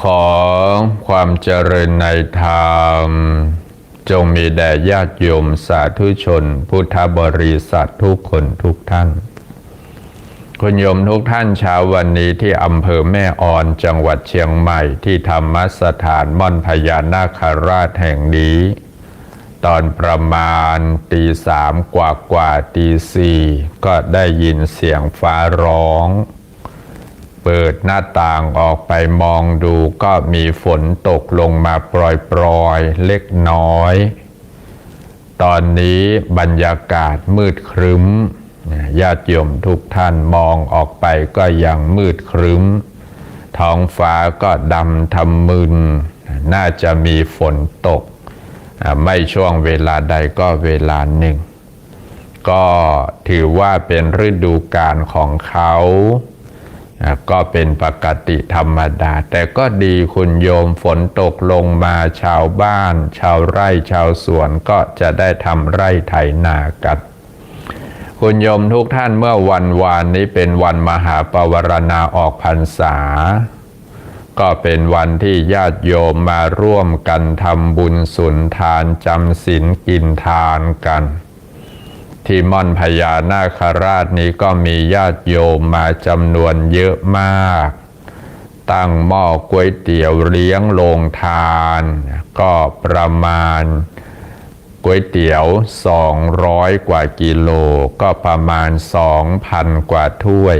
ขอความเจริญในธรรม จงมีแด่ญาติโยมสาธุชน พุทธบริษัททุกคนทุกท่าน คุณโยมทุกท่านเช้าวันนี้ที่อำเภอแม่ออนจังหวัดเชียงใหม่ที่ธรรมสถานม่อนพญานาคราชแห่งนี้ ตอนประมาณตีสามกว่ากว่าตีสี่ก็ได้ยินเสียงฟ้าร้อง เปิดหน้าต่างออกไปมองดูก็มีฝนตกลงมาปรอยๆเล็กน้อย ตอนนี้บรรยากาศมืดครึ้มญาติโยมทุกท่านมองออกไปก็ยังมืดครึ้ม ท้องฟ้าก็ดำทำมึน น่าจะมีฝนตก ไม่ช่วงเวลาใดก็เวลาหนึ่ง ก็ถือว่าเป็นฤดูกาลของเขา ก็เป็นปกติธรรมดา แต่ก็ดีคุณโยมฝนตกลงมาชาวบ้าน ชาวไร่ชาวสวนก็จะได้ทำไร่ไถนากันคุณโยมทุกท่านเมื่อวันวานนี้เป็นวันมหาปวารณาออกพรรษา ก็เป็นวันที่ญาติโยมมาร่วมกันทำบุญสุนทานจำศีลกินทานกัน ที่ม่อนพญานาคราชนี้ก็มีญาติโยมมาจำนวนเยอะมาก ตั้งหม้อก๋วยเตี๋ยวเลี้ยงโรงทาน ก็ประมาณก๋วยเตี๋ยว 200 กว่ากิโล ก็ประมาณ 2,000 กว่าถ้วย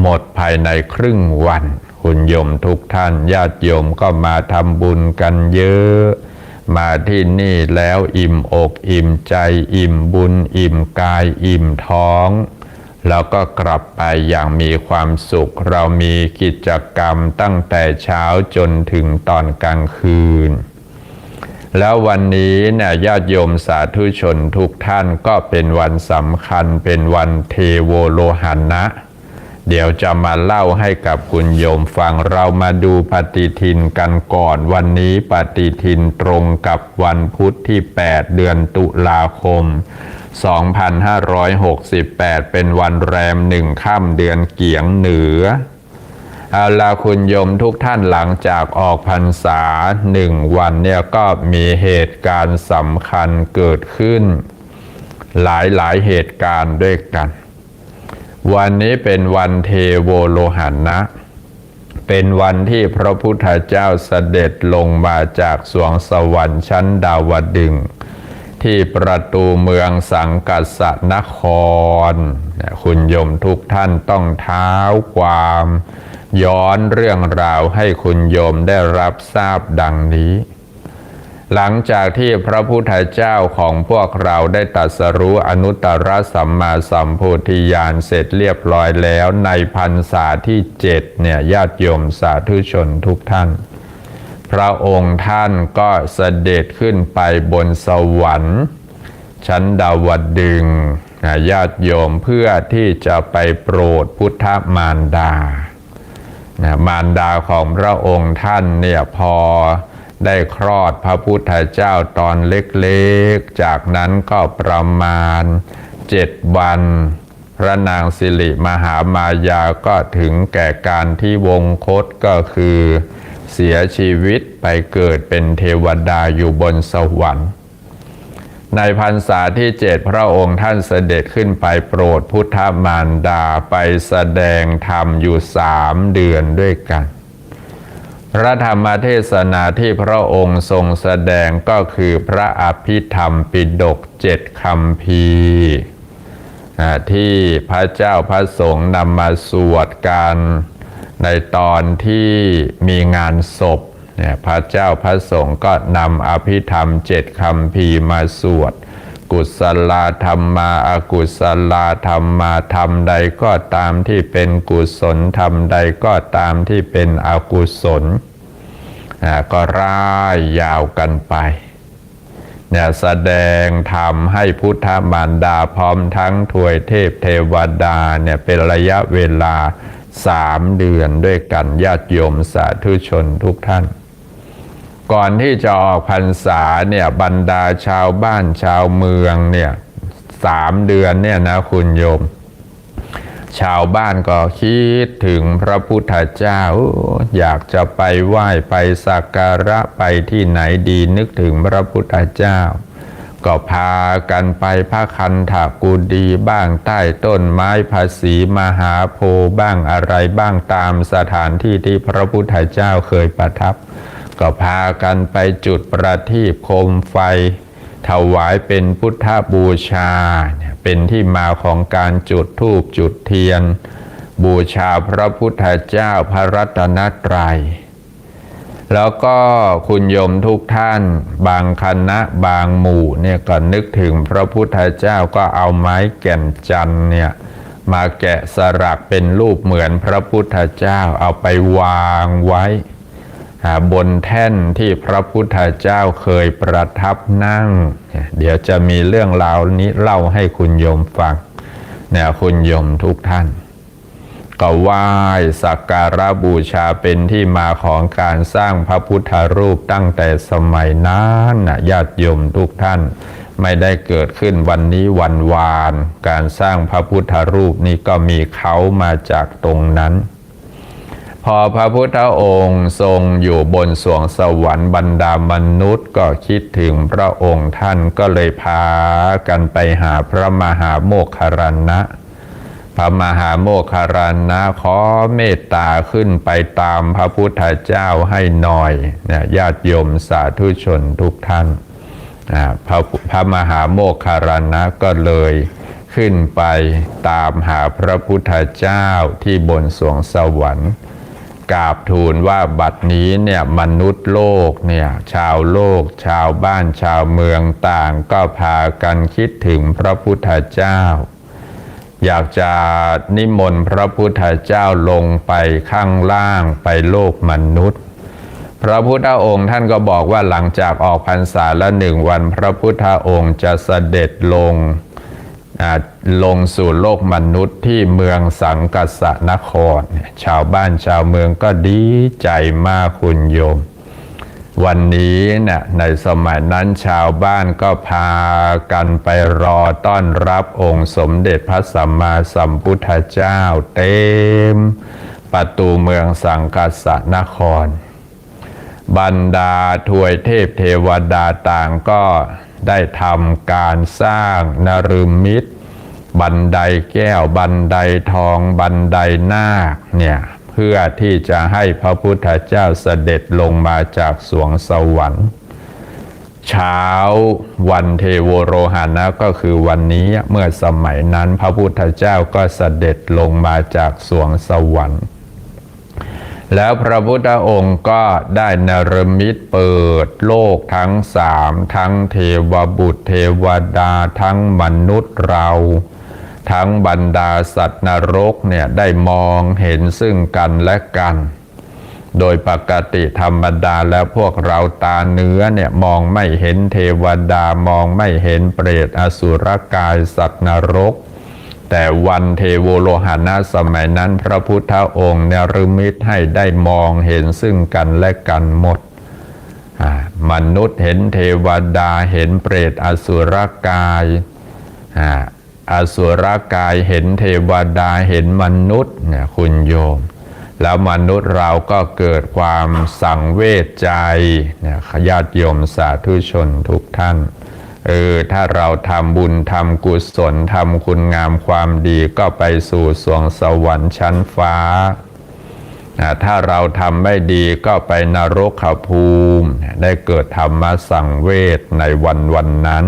หมดภายในครึ่งวัน คุณโยมทุกท่านญาติโยมก็มาทำบุญกันเยอะ มาที่นี่แล้วอิ่มอกอิ่มใจอิ่มบุญ อิ่มกายอิ่มท้อง แล้วก็กลับไปอย่างมีความสุข เรามีกิจกรรมตั้งแต่เช้าจนถึงตอนกลางคืน แล้ววันนี้เนี่ยญาติโยมสาธุชนทุกท่านก็เป็นวันสำคัญเป็นวันเทโวโลหันนะ เดี๋ยวจะมาเล่าให้กับคุณโยมฟังเรามาดูปฏิทินกันก่อน วันนี้ปฏิทินตรงกับวันพุธที่ 8 เดือนตุลาคม 2568 เป็นวันแรมหนึ่งค่ำเดือนเกียงเหนือเอาละคุณโยมทุกท่านหลังจากออกพรรษาหนึ่งวันเนี่ยก็มีเหตุการณ์สำคัญเกิดขึ้น หลายหลายเหตุการณ์ด้วยกัน วันนี้เป็นวันเทโวโลหันนะ เป็นวันที่พระพุทธเจ้าเสด็จลงมาจากสวงสวรรค์ชั้นดาวดึง ที่ประตูเมืองสังกัสสนคร คุณโยมทุกท่านต้องเท้าความ ย้อนเรื่องราวให้คุณโยมได้รับทราบดังนี้ หลังจากที่พระพุทธเจ้าของพวกเราได้ตรัสรู้อนุตตรสัมมาสัมโพธิญาณเสร็จเรียบร้อยแล้วในพรรษาที่เจ็ดเนี่ยญาติโยมสาธุชนทุกท่าน พระองค์ท่านก็เสด็จขึ้นไปบนสวรรค์ ชั้นดาวดึงญาติโยมเพื่อที่จะไปโปรดพุทธมารดา มารดาของพระองค์ท่านเนี่ยพอ ได้คลอดพระพุทธเจ้าตอนเล็กๆ จากนั้นก็ประมาณเจ็ดวัน พระนางสิริมหามายาก็ถึงแก่การที่วงคตก็คือ เสียชีวิตไปเกิดเป็นเทวดาอยู่บนสวรรค์ ในพรรษาที่เจ็ดพระองค์ท่านเสด็จขึ้นไปโปรดพุทธมารดาไปแสดงธรรมอยู่สามเดือนด้วยกัน พระธรรมเทศนาที่พระองค์ทรงแสดงก็คือพระอภิธรรมปิฎกเจ็ดคำพีที่พระเจ้าพระสงฆ์นำมาสวดกันในตอนที่มีงานศพเนี่ยพระเจ้าพระสงฆ์ก็นำอภิธรรมเจ็ดคำพีมาสวด กุศลธรรมาอากุศลธรรมาธรรมใดก็ตามที่เป็นกุศลธรรมใดก็ตามที่เป็นอกุศลก็ร่ายยาวกันไปเนี่ยแสดงธรรมให้พุทธมารดาพร้อมทั้งถวยเทพเทวดาเนี่ยเป็นระยะเวลาสามเดือนด้วยกันญาติโยมสาธุชนทุกท่าน ก่อนที่จะออกพรรษาเนี่ยบรรดาชาวบ้านชาวเมืองเนี่ยสามเดือนเนี่ยนะคุณโยม ชาวบ้านก็คิดถึงพระพุทธเจ้า อยากจะไปไหว้ไปสักการะไปที่ไหนดีนึกถึงพระพุทธเจ้า ก็พากันไปพระคันถากูดีบ้างใต้ต้นไม้ภาษีมหาโพบ้างอะไรบ้างตามสถานที่ที่พระพุทธเจ้าเคยประทับ ก็พากันไปจุดประทีปโคมไฟ ถวายเป็นพุทธบูชาเนี่ยเป็นที่มาของการจุดธูปจุดเทียน บูชาพระพุทธเจ้าพระรัตนตรัยแล้วก็คุณโยมทุกท่าน บางคณะบางหมู่เนี่ยก็นึกถึงพระพุทธเจ้าก็เอาไม้แก่นจันเนี่ยมาแกะสลักเป็นรูปเหมือนพระพุทธเจ้าเอาไปวางไว้ บนแท่นที่พระพุทธเจ้าเคยประทับนั่ง เดี๋ยวจะมีเรื่องราวนี้เล่าให้คุณโยมฟังเนี่ยคุณโยมทุกท่าน ก็ไหว้สักการะบูชาเป็นที่มาของการสร้างพระพุทธรูปตั้งแต่สมัยนั้นนะญาติโยมทุกท่าน ไม่ได้เกิดขึ้นวันนี้วันวาน การสร้างพระพุทธรูปนี้ก็มีเขามาจากตรงนั้น พอพระพุทธองค์ทรงอยู่บนสวงสวรรค์บรรดามนุษย์ก็คิดถึงพระองค์ท่านก็เลยพากันไปหาพระมหาโมคคารณะ พระมหาโมคคารณะขอเมตตาขึ้นไปตามพระพุทธเจ้าให้หน่อยเนี่ยญาติโยมสาธุชนทุกท่านพระพระมหาโมคคารณะก็เลยขึ้นไปตามหาพระพุทธเจ้าที่บนสวงสวรรค์ กราบทูลว่าบัดนี้เนี่ยมนุษย์โลกเนี่ยชาวโลก ชาวบ้านชาวเมืองต่างก็พากันคิดถึงพระพุทธเจ้า อยากจะนิมนต์พระพุทธเจ้าลงไปข้างล่างไปโลกมนุษย์ พระพุทธองค์ท่านก็บอกว่าหลังจากออกพรรษาละหนึ่งวันพระพุทธองค์จะเสด็จลง ลงสู่โลกมนุษย์ที่เมืองสังกัสนครเนี่ยชาวบ้านชาวเมืองก็ดีใจมากคุณโยม วันนี้เนี่ยในสมัยนั้นชาวบ้านก็พากันไปรอต้อนรับองค์สมเด็จพระสัมมาสัมพุทธเจ้าเต็ม ประตูเมืองสังกัสนคร บรรดาทวยเทพเทวดาต่างก็ ได้ทำการสร้างนรึมิตร บันไดแก้วบันไดทองบันไดนาคเนี่ยเพื่อที่จะให้พระพุทธเจ้าเสด็จลงมาจากสวงสวรรค์เช้าวันเทโวโรหานะก็คือวันนี้เมื่อสมัยนั้นพระพุทธเจ้าก็เสด็จลงมาจากสวงสวรรค์ แล้วพระพุทธองค์ก็ได้นรมิตเปิดโลกทั้งสามทั้งเทวบุตรเทวดาทั้งมนุษย์เรา ทั้งบรรดาสัตว์นรกเนี่ยได้มองเห็นซึ่งกันและกัน โดยปกติธรรมดาแล้วพวกเราตาเนื้อเนี่ยมองไม่เห็นเทวดามองไม่เห็นเปรตอสุรกายสัตว์นรก แต่วันเทโวโลหานะสมัยนั้นพระพุทธองค์เนรมิตให้ได้มองเห็นซึ่งกันและกันหมด มนุษย์เห็นเทวดาเห็นเปรตอสุรกายอ่าอสุรกายเห็นเทวดาเห็นมนุษย์เนี่ยคุณโยม แล้วมนุษย์เราก็เกิดความสังเวชใจเนี่ยญาติโยมสาธุชนทุกท่าน เออถ้าเราทำบุญทำกุศลทำคุณงามความดีก็ไปสู่สวงสวรรค์ชั้นฟ้า ถ้าเราทำไม่ดีก็ไปนรกขภูมิ ได้เกิดธรรมสังเวชในวันวันนั้น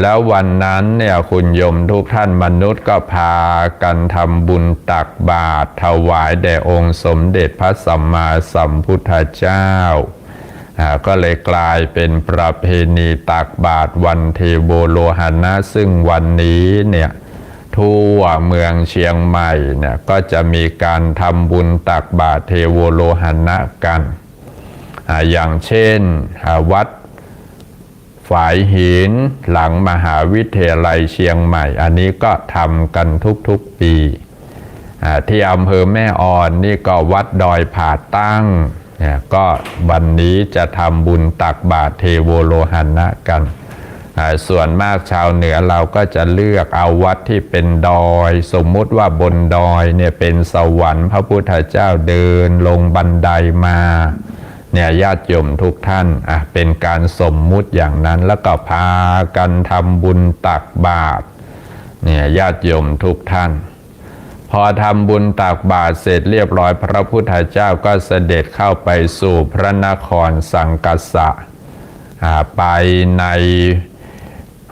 แล้ววันนั้นเนี่ยคุณยมทุกท่านมนุษย์ก็พากันทำบุญตักบาตรถวายแด่องค์สมเด็จพระสัมมาสัมพุทธเจ้า ก็เลยกลายเป็นประเพณีตักบาตรวันเทโวโลหานะ ซึ่งวันนี้เนี่ยทั่วเมืองเชียงใหม่เนี่ยก็จะมีการทำบุญตักบาตรเทโวโลหานะกัน อย่างเช่นวัดฝายหินหลังมหาวิทยาลัยเชียงใหม่ อันนี้ก็ทำกันทุกๆปี ที่อำเภอแม่อ่อนนี่ก็วัดดอยผาตั้ง เนี่ยก็วันนี้จะทำบุญตักบาตรเทโวโลหันะกันส่วนมากชาวเหนือเราก็จะเลือกเอาวัดที่เป็นดอย สมมุติว่าบนดอยเนี่ยเป็นสวรรค์พระพุทธเจ้าเดินลงบันไดมาเนี่ยญาติโยมทุกท่านอะเป็นการสมมุติอย่างนั้นแล้วก็พากันทำบุญตักบาตรเนี่ยญาติโยมทุกท่าน พอทำบุญตักบาตรเสร็จเรียบร้อยพระพุทธเจ้าก็เสด็จเข้าไปสู่พระนครสังกัสสะอ่าไปใน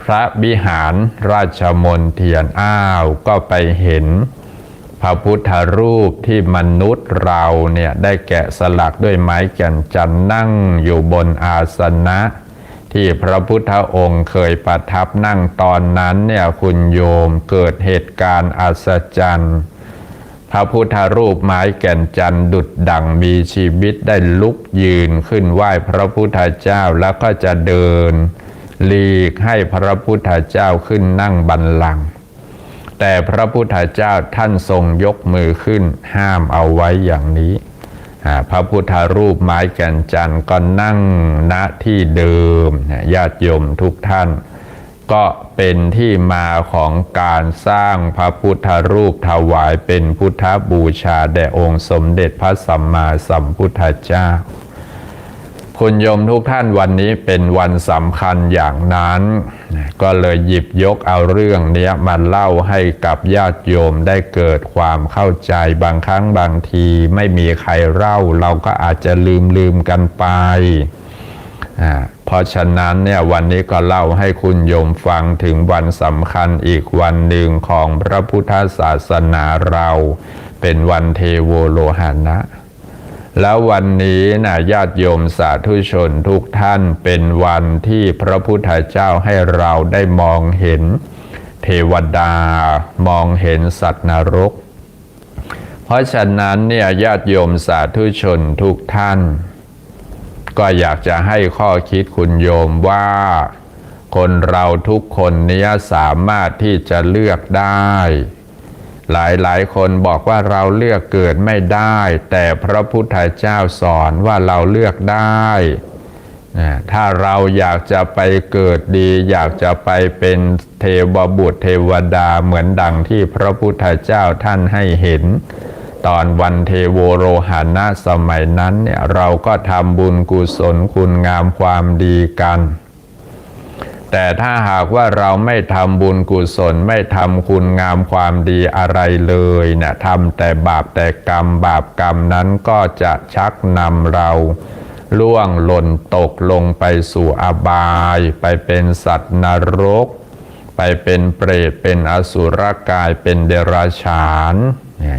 พระวิหารราชมนเทียนอ้าวก็ไปเห็นพระพุทธรูปที่มนุษย์เราเนี่ยได้แกะสลักด้วยไม้แก่นจันท์นั่งอยู่บนอาสนะ ที่พระพุทธองค์เคยประทับนั่งตอนนั้นเนี่ยคุณโยมเกิดเหตุการณ์อัศจรรย์ พระพุทธรูปไม้แก่นจันดุดดั่งมีชีวิตได้ลุกยืนขึ้นไหว้พระพุทธเจ้าแล้วก็จะเดินหลีกให้พระพุทธเจ้าขึ้นนั่งบัลลังแต่พระพุทธเจ้าท่านทรงยกมือขึ้นห้ามเอาไว้อย่างนี้ พระพุทธรูปไม้แก่นจันทร์ก็นั่งณที่เดิมญาติโยมทุกท่าน ก็เป็นที่มาของการสร้างพระพุทธรูปถวายเป็นพุทธบูชาแด่องค์สมเด็จพระสัมมาสัมพุทธเจ้า คุณโยมทุกท่านวันนี้เป็นวันสำคัญอย่างนั้น ก็เลยหยิบยกเอาเรื่องนี้มาเล่าให้กับญาติโยมได้เกิดความเข้าใจบางครั้งบางทีไม่มีใครเล่าเราก็อาจจะลืมลืมกันไป เพราะฉะนั้นเนี่ยวันนี้ก็เล่าให้คุณโยมฟังถึงวันสำคัญอีกวันหนึ่งของพระพุทธศาสนาเรา เป็นวันเทโวโลหานะ แล้ววันนี้นะญาติโยมสาธุชนทุกท่านเป็นวันที่พระพุทธเจ้าให้เราได้มองเห็น เทวดามองเห็นสัตว์นรก เพราะฉะนั้นเนี่ยญาติโยมสาธุชนทุกท่าน ก็อยากจะให้ข้อคิดคุณโยมว่า คนเราทุกคนเนี้ยสามารถที่จะเลือกได้ หลายหลายคนบอกว่าเราเลือกเกิดไม่ได้ แต่พระพุทธเจ้าสอนว่าเราเลือกได้ถ้าเราอยากจะไปเกิดดี อยากจะไปเป็นเทวบุตรเทวดาเหมือนดังที่พระพุทธเจ้าท่านให้เห็น ตอนวันเทโวโรหานะสมัยนั้นเนี่ยเราก็ทำบุญกุศลคุณงามความดีกัน แต่ถ้าหากว่าเราไม่ทำบุญกุศลไม่ทำคุณงามความดีอะไรเลยเนี่ยทำแต่บาปแต่กรรมบาปกรรมนั้นก็จะชักนำเราล่วงหล่นตกลงไปสู่อบาย ไปเป็นสัตว์นรก ไปเป็นเปรตเป็นอสุรกายเป็นเดรัจฉาน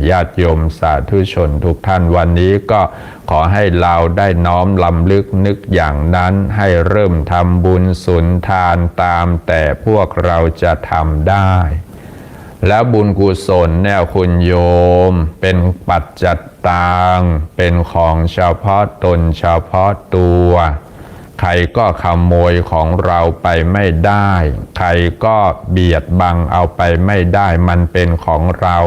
ญาติโยมสาธุชนทุกท่านวันนี้ก็ขอให้เราได้น้อมลำลึกนึกอย่างนั้นให้เริ่มทำบุญสุนทานตามแต่พวกเราจะทำได้ แล้วบุญกุศลเนี่ยคุณโยม เป็นปัจจัตตังเป็นของเฉพาะตนเฉพาะตัวใครก็ขโมยของเราไปไม่ได้ ใครก็เบียดบังเอาไปไม่ได้ มันเป็นของเรา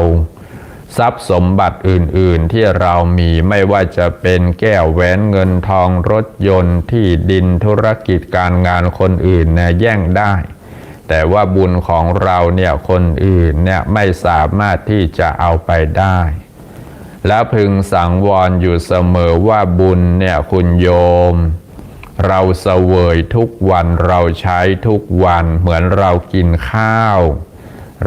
ทรัพย์สมบัติอื่น ๆ ที่เรามีไม่ว่าจะเป็นแก้วแหวนเงินทองรถยนต์ที่ดินธุรกิจการงานคนอื่นเนี่ยแย่งได้ แต่ว่าบุญของเราเนี่ยคนอื่นเนี่ยไม่สามารถที่จะเอาไปได้ และพึงสังวรอยู่เสมอว่าบุญเนี่ยคุณโยม เราเสวยทุกวันเราใช้ทุกวันเหมือนเรากินข้าว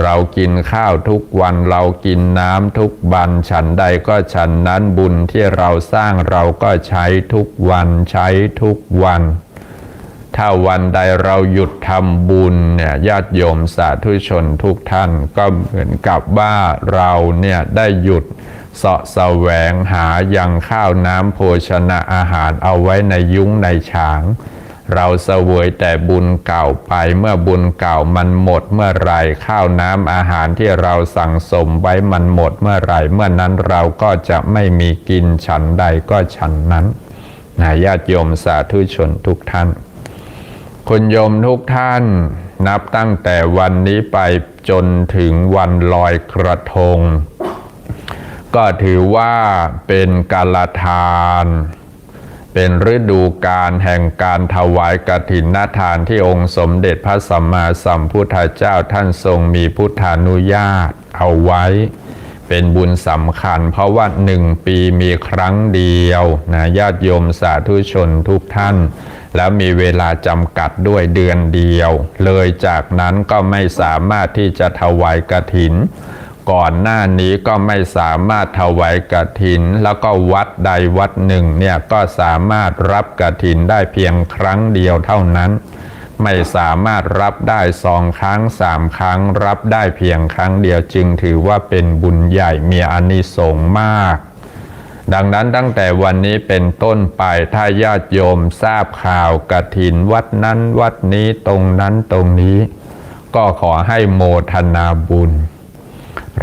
เรากินข้าวทุกวันเรากินน้ำทุกวันฉันใดก็ฉันนั้นบุญที่เราสร้างเราก็ใช้ทุกวันใช้ทุกวัน ถ้าวันใดเราหยุดทำบุญเนี่ยญาติโยมสาธุชนทุกท่านก็เหมือนกับว่าเราเนี่ยได้หยุดเสาะแสวงหายังข้าวน้ำโภชนะอาหารเอาไว้ในยุ้งในฉาง เราเสวยแต่บุญเก่าไปเมื่อบุญเก่ามันหมดเมื่อไรข้าวน้ำอาหารที่เราสั่งสมไว้มันหมดเมื่อไรเมื่อนั้นเราก็จะไม่มีกินฉันใดก็ฉันนั้นนะญาติโยมสาธุชนทุกท่าน คุณโยมทุกท่านนับตั้งแต่วันนี้ไปจนถึงวันลอยกระทง ก็ถือว่าเป็นกาลทาน เป็นฤดูการแห่งการถวายกฐินนาทานที่องค์สมเด็จพระสัมมาสัมพุทธเจ้าท่านทรงมีพุทธานุญาตเอาไว้ เป็นบุญสำคัญเพราะว่าหนึ่งปีมีครั้งเดียวนะญาติโยมสาธุชนทุกท่าน แล้วมีเวลาจำกัดด้วยเดือนเดียว เลยจากนั้นก็ไม่สามารถที่จะถวายกฐิน ก่อนหน้านี้ก็ไม่สามารถถวายกฐิน แล้วก็วัดใดวัดหนึ่งเนี่ยก็สามารถรับกฐินได้เพียงครั้งเดียวเท่านั้น ไม่สามารถรับได้สองครั้งสามครั้ง รับได้เพียงครั้งเดียวจึงถือว่าเป็นบุญใหญ่มีอานิสงส์มากดังนั้นตั้งแต่วันนี้เป็นต้นไปถ้าญาติโยมทราบข่าวกฐินวัดนั้นวัดนี้ตรงนั้นตรงนี้ ก็ขอให้โมทนาบุญ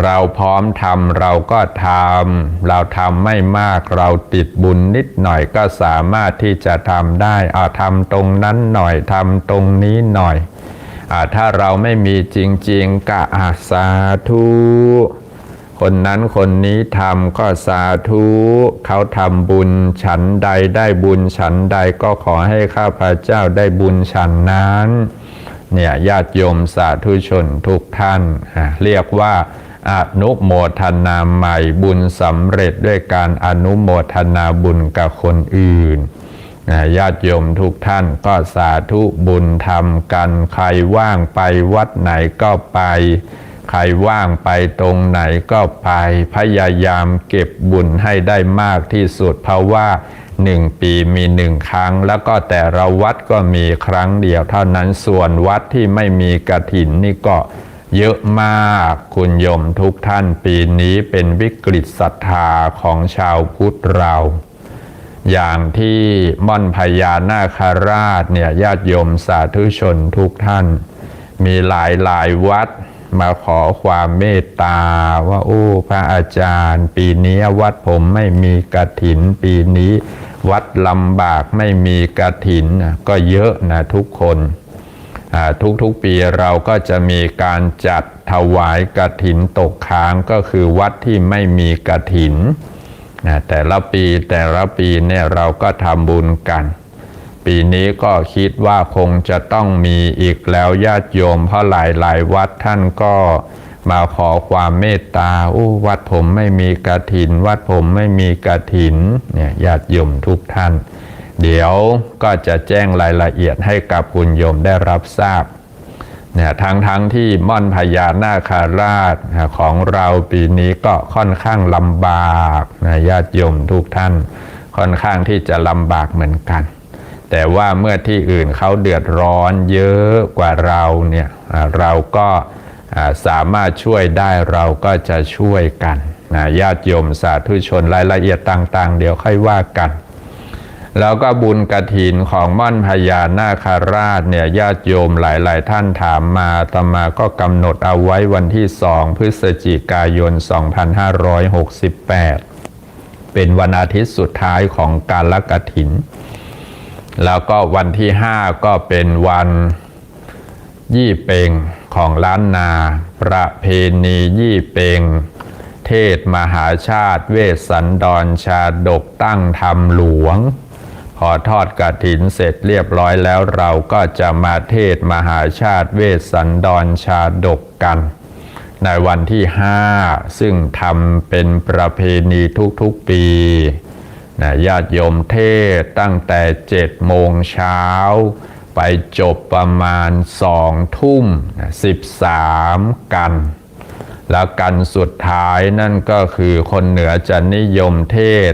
เราพร้อมทำเราก็ทำเราทำไม่มากเราติดบุญนิดหน่อยก็สามารถที่จะทำได้อาทำตรงนั้นหน่อยทำตรงนี้หน่อยอาถ้าเราไม่มีจริง ๆก็อาสาธุคนนั้นคนนี้ทำก็สาธุเขาทำบุญฉันใดได้บุญฉันใดก็ขอให้ข้าพเจ้าได้บุญฉันนั้น เนี่ยญาติโยมสาธุชนทุกท่าน เรียกว่า อนุโมทนาใหม่บุญสำเร็จด้วยการอนุโมทนาบุญกับคนอื่นญาติโยมทุกท่านก็สาธุบุญทำกัน ใครว่างไปวัดไหนก็ไป ใครว่างไปตรงไหนก็ไป พยายามเก็บบุญให้ได้มากที่สุด เพราะว่าหนึ่งปีมีหนึ่งครั้ง แล้วก็แต่ละวัดก็มีครั้งเดียวเท่านั้นส่วนวัดที่ไม่มีกระถินนี่ก็ เยอะมากคุณโยมทุกท่านปีนี้เป็นวิกฤตศรัทธาของชาวพุทธเรา อย่างที่ม่อนพญานาคาราชเนี่ยญาติโยมสาธุชนทุกท่าน มีหลายหลายวัดมาขอความเมตตาว่าโอ้พระอาจารย์ ปีนี้วัดผมไม่มีกระถิน ปีนี้ วัดลำบากไม่มีกระถินนก็เยอะนะทุกคน ทุกๆปีเราก็จะมีการจัดถวายกระถินตกค้างก็คือวัดที่ไม่มีกระถินนะแต่ละปีแต่ละปีเนี่ยเราก็ทำบุญกัน ปีนี้ก็คิดว่าคงจะต้องมีอีกแล้วญาติโยม เพราะหลายหลายๆวัดท่านก็มาขอความเมตตาอู้วัดผมไม่มีกระถิน วัดผมไม่มีกระถินเนี่ยญาติโยมทุกท่าน เดี๋ยวก็จะแจ้งรายละเอียดให้กับคุณโยมได้รับทราบเนี่ยทั้งทั้งที่ม่อนพญานาคาราชของเราปีนี้ก็ค่อนข้างลำบากนะญาติโยมทุกท่าน ค่อนข้างที่จะลำบากเหมือนกัน แต่ว่าเมื่อที่อื่นเขาเดือดร้อนเยอะกว่าเราเนี่ยเราก็สามารถช่วยได้เราก็จะช่วยกันนะญาติโยมสาธุชนรายละเอียดต่าง ๆ เดี๋ยวค่อยว่ากัน แล้วก็บุญกระถินของม่อนพญานาคาราชเนี่ยญาติโยมหลาย ๆ ท่านถามมาตมาก็กำหนดเอาไว้วันที่สองพฤศจิกายน 2568 เป็นวันอาทิตย์สุดท้ายของการละกฐิน แล้วก็วันที่ห้าก็เป็นวันยี่เปงของล้านนา ประเพณียี่เปงเทศมหาชาติเวสสันดรชาดกตั้งธรรมหลวง พอทอดกระถินเสร็จเรียบร้อยแล้วเราก็จะมาเทศมหาชาติเวสสันดรชาดกกัน ในวันที่ห้าซึ่งทำเป็นประเพณีทุกๆปีนะญาติโยมเทศตั้งแต่เจ็ดโมงเช้า ไปจบประมาณสองทุ่มสิบสามกัน แล้วกันสุดท้ายนั่นก็คือคนเหนือจะนิยมเทศ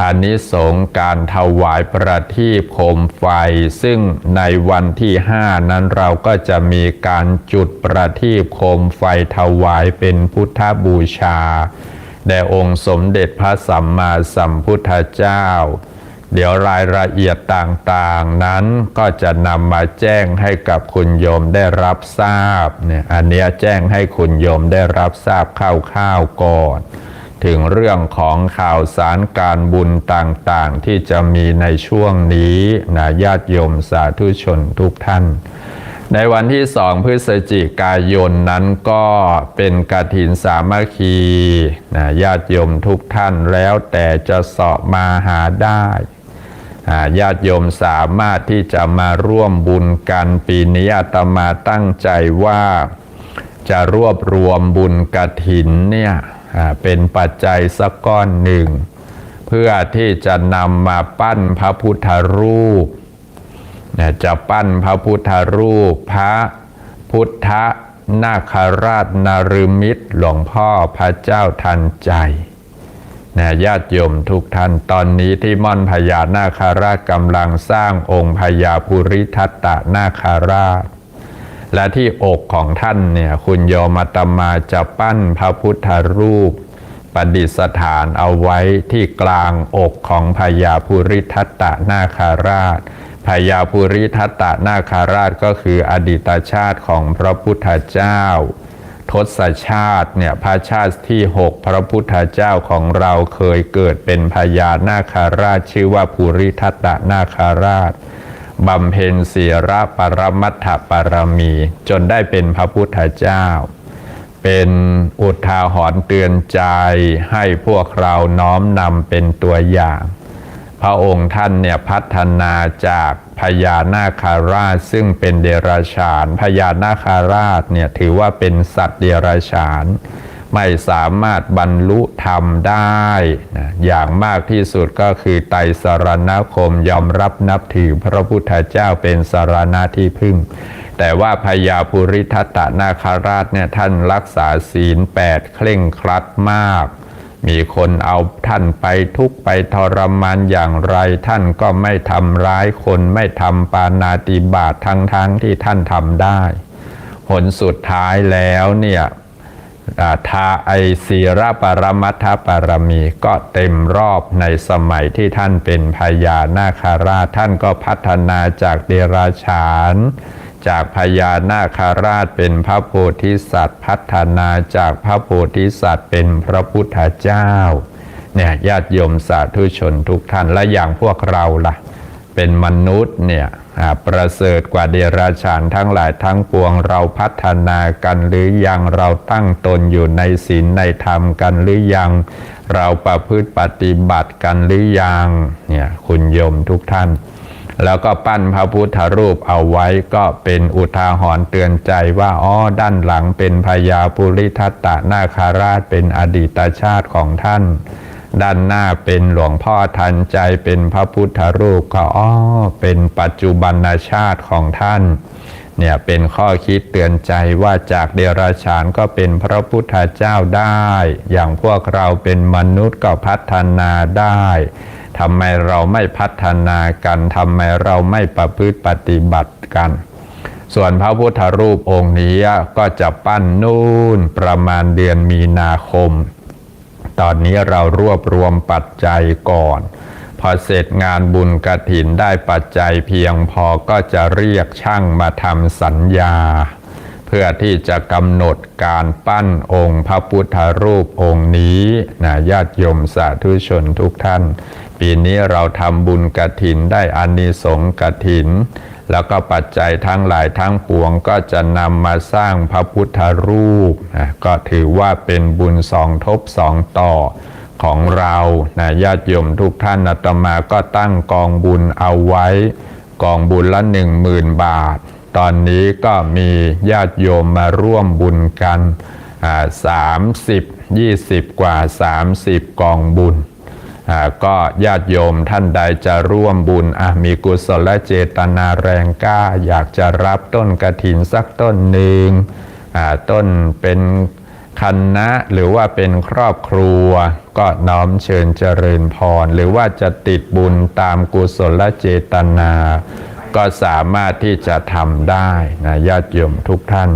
อานิสงส์การถวายประทีปโคมไฟ ซึ่งในวันที่ห้านั้นเราก็จะมีการจุดประทีปโคมไฟถวายเป็นพุทธบูชา แด่องค์สมเด็จพระสัมมาสัมพุทธเจ้า เดี๋ยวรายละเอียดต่างๆนั้นก็จะนำมาแจ้งให้กับคุณโยมได้รับทราบเนี่ยอันนี้แจ้งให้คุณโยมได้รับทราบคร่าวๆก่อน ถึงเรื่องของข่าวสารการบุญต่างๆ ที่จะมีในช่วงนี้นะญาติโยมสาธุชนทุกท่าน ในวันที่สองพฤศจิกายนนั้นก็เป็นกฐินสามัคคีนะญาติโยมทุกท่านแล้วแต่จะสาะมาหาได้ญาติโยมสามารถที่จะมาร่วมบุญกันปีนี้อาตมาตั้งใจว่าจะรวบรวมบุญกระถินเนี่ย เป็นปัจจัยสักก้อนหนึ่ง เพื่อที่จะนำมาปั้นพระพุทธรูปจะปั้นพระพุทธรูป พระพุทธนาคราชนารมิตรหลวงพ่อพระเจ้าทันใจนะญาติโยมทุกท่านตอนนี้ที่ม่อนพญานาคราชกำลังสร้างองค์พญาภูริทัตตนาคาราช และที่อกของท่านเนี่ยคุณโยมตมาจะปั้นพระพุทธรูป ประดิษฐานเอาไว้ที่กลางอกของพญาภูริทัตตนาคาราชพญาภูริทัตตนาคาราชก็คืออดีตชาติของพระพุทธเจ้า ทศชาติเนี่ยพระชาติที่หกพระพุทธเจ้าของเราเคยเกิดเป็นพญานาคาราชชื่อว่าภูริทัตตนาคาราช บำเพ็ญเสีระปรมัตถปารมี จนได้เป็นพระพุทธเจ้า เป็นอุทาหรณ์เตือนใจให้พวกเราน้อมนำเป็นตัวอย่าง พระองค์ท่านเนี่ยพัฒนาจากพญานาคาราชซึ่งเป็นเดรัจฉานพญานาคาราชเนี่ยถือว่าเป็นสัตว์เดรัจฉาน ไม่สามารถบรรลุธรรมได้นะอย่างมากที่สุดก็คือไตรสรณคมยอมรับนับถือพระพุทธเจ้าเป็นสารณะที่พึ่ง แต่ว่าพญาภูริทัตตนาคาราชเนี่ยท่านรักษาศีลแปดเคร่งครัดมาก มีคนเอาท่านไปทุกไปทรมานอย่างไร ท่านก็ไม่ทำร้ายคนไม่ทำปานาติบาตทั้งทั้งๆที่ท่านทำได้ ผลสุดท้ายแล้วเนี่ย ทาไอศีรปรมัตถปารมีก็เต็มรอบในสมัยที่ท่านเป็นพญานาคาราชท่านก็พัฒนาจากเดรัจฉาน จากพญานาคาราชเป็นพระโพธิสัตว์ พัฒนาจากพระโพธิสัตว์เป็นพระพุทธเจ้าเนี่ยญาติโยมสาธุชนทุกท่านและอย่างพวกเราล่ะ เป็นมนุษย์เนี่ยประเสริฐกว่าเดรัจฉานทั้งหลายทั้งปวงเราพัฒนากันหรือยังเราตั้งตนอยู่ในศีลในธรรมกันหรือยัง เราประพฤติปฏิบัติกันหรือยังเนี่ยคุณโยมทุกท่าน แล้วก็ปั้นพระพุทธรูปเอาไว้ก็เป็นอุทาหรณ์เตือนใจว่าอ๋อด้านหลังเป็นพญาปุริทัตตนาคาราชเป็นอดีตชาติของท่าน ด้านหน้าเป็นหลวงพ่อทันใจเป็นพระพุทธรูปก็อ๋อเป็นปัจจุบันชาติของท่านเนี่ยเป็นข้อคิดเตือนใจว่าจากเดรัจฉานก็เป็นพระพุทธเจ้าได้ อย่างพวกเราเป็นมนุษย์ก็พัฒนาได้ทำไมเราไม่พัฒนากันทำไมเราไม่ประพฤติปฏิบัติกัน ส่วนพระพุทธรูปองค์นี้ก็จะปั้นนู่นประมาณเดือนมีนาคม ตอนนี้เรารวบรวมปัจจัยก่อน พอเสร็จงานบุญกระถินได้ปัจจัยเพียงพอก็จะเรียกช่างมาทำสัญญา เพื่อที่จะกำหนดการปั้นองค์พระพุทธรูปองค์นี้นะญาติโยมสาธุชนทุกท่าน ปีนี้เราทำบุญกระถินได้อานิสงส์กระถิน แล้วก็ปัจจัยทั้งหลายทั้งปวงก็จะนำมาสร้างพระพุทธรูปนะก็ถือว่าเป็นบุญสองทบสองต่อของเรานะญาติโยมทุกท่านอาตมาก็ตั้งกองบุญเอาไว้ กองบุญละหนึ่งหมื่นบาท ตอนนี้ก็มีญาติโยมมาร่วมบุญกันสามสิบยี่สิบกว่า30กองบุญ ก็ญาติโยมท่านใดจะร่วมบุญมีกุศลเจตนาแรงกล้า อยากจะรับต้นกระถินสักต้นหนึ่งต้นเป็นคันนะหรือว่าเป็นครอบครัว ก็น้อมเชิญเจริญพร หรือว่าจะติดบุญตามกุศลเจตนา ก็สามารถที่จะทำได้นะญาติโยมทุกท่าน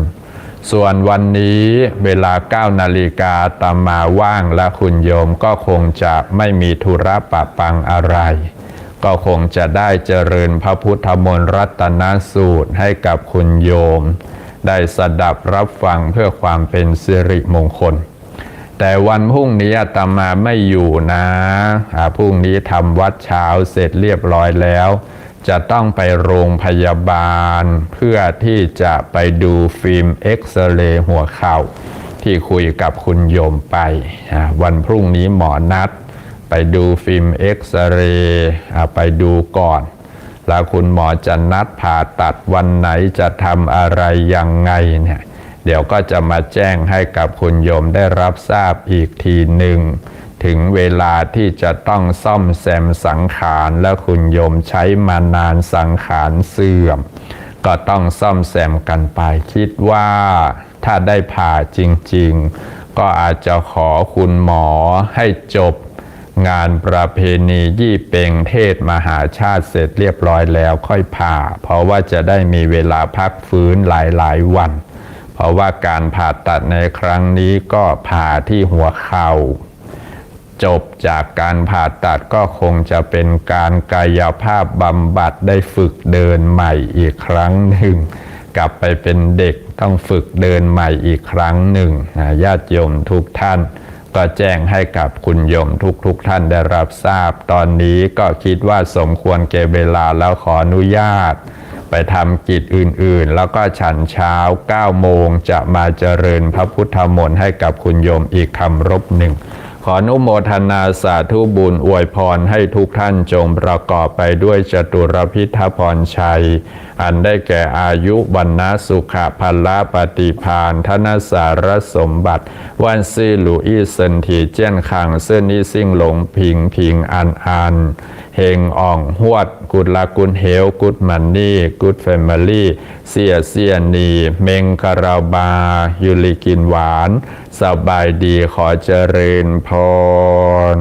ส่วนวันนี้เวลา 9 นาฬิกาตามมาว่างและคุณโยมก็คงจะไม่มีธุระปะปังอะไร ก็คงจะได้เจริญพระพุทธมนต์รัตนสูตรให้กับคุณโยม ได้สดับรับฟังเพื่อความเป็นสิริมงคล แต่วันพรุ่งนี้อาตมาไม่อยู่นะพรุ่งนี้ทำวัดเช้าเสร็จเรียบร้อยแล้ว จะต้องไปโรงพยาบาล เพื่อที่จะไปดูฟิล์มเอ็กซเรย์หัวเข่า ที่คุยกับคุณโยมไป วันพรุ่งนี้หมอนัด ไปดูฟิล์มเอ็กซเรย์ไปดูก่อน แล้วคุณหมอจะนัดผ่าตัดวันไหนจะทำอะไรยังไงเนี่ยเดี๋ยวก็จะมาแจ้งให้กับคุณโยมได้รับทราบอีกทีหนึ่ง ถึงเวลาที่จะต้องซ่อมแซมสังขารและคุณโยมใช้มานานสังขารเสื่อม ก็ต้องซ่อมแซมกันไปคิดว่าถ้าได้ผ่าจริง ๆ ก็อาจจะขอคุณหมอให้จบงานประเพณียี่เปงเทศมหาชาติเสร็จเรียบร้อยแล้วค่อยผ่า เพราะว่าจะได้มีเวลาพักฟื้นหลายๆวัน เพราะว่าการผ่าตัดในครั้งนี้ก็ผ่าที่หัวเข่า จบจากการผ่าตัดก็คงจะเป็นการกายภาพบำบัดได้ฝึกเดินใหม่อีกครั้งหนึ่ง กลับไปเป็นเด็กต้องฝึกเดินใหม่อีกครั้งหนึ่งญาติโยมทุกท่าน ก็แจ้งให้กับคุณโยมทุกๆทท่านได้รับทราบ ตอนนี้ก็คิดว่าสมควรเก็บเวลาแล้วขออนุญาต ไปทำกิจอื่นๆ แล้วก็ฉันเช้า9โมงจะมาเจริญพระพุทธมนต์ให้กับคุณโยมอีกคำรบหนึ่ง ขออนุโมทนาสาธุบุญอวยพรให้ทุกท่านจงประกอบไปด้วยจตุรพิทพรชัย อันได้แก่อายุวันนะสุขะพละปฏิพานธนสารสมบัติ วันซีหลุอีเซนทีเจี้ยนคังเส้นนี้สิ่งหลงพิงพิงอันอัน เฮงอ่องหวด กุดลากุนเฮลกุดมันนี่กุดแฟมิลี่เสียเสียนีเมงคาราบายุลิกินหวาน สบายดีขอเจริญพร